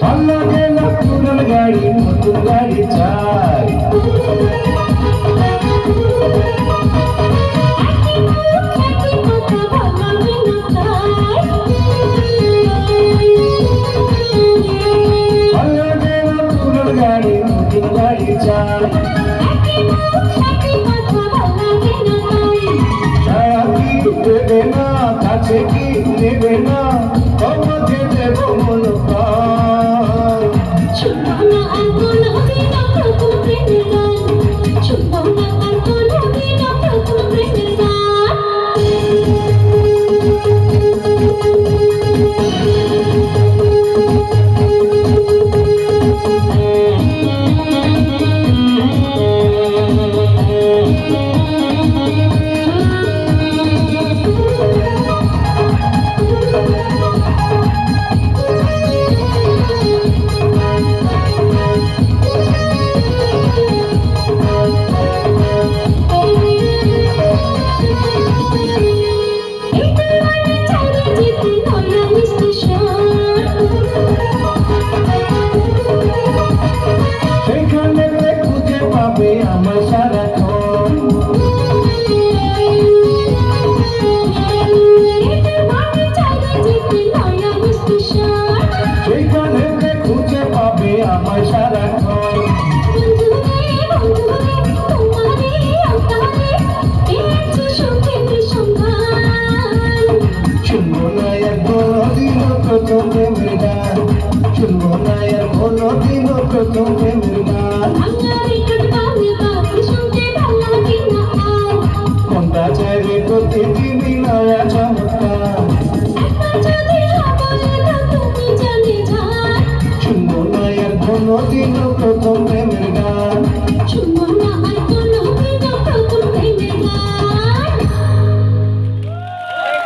I'm not দেবে না তোমাকে দেব মন প্রাণ আমার সারাক্ষণ শুনব না আর কোনোদিন প্রথম প্রেমের গান শুনব না আর মনটা চাই রে প্রতিদিনই নয়া নতুন প্রথম প্রেমের গান।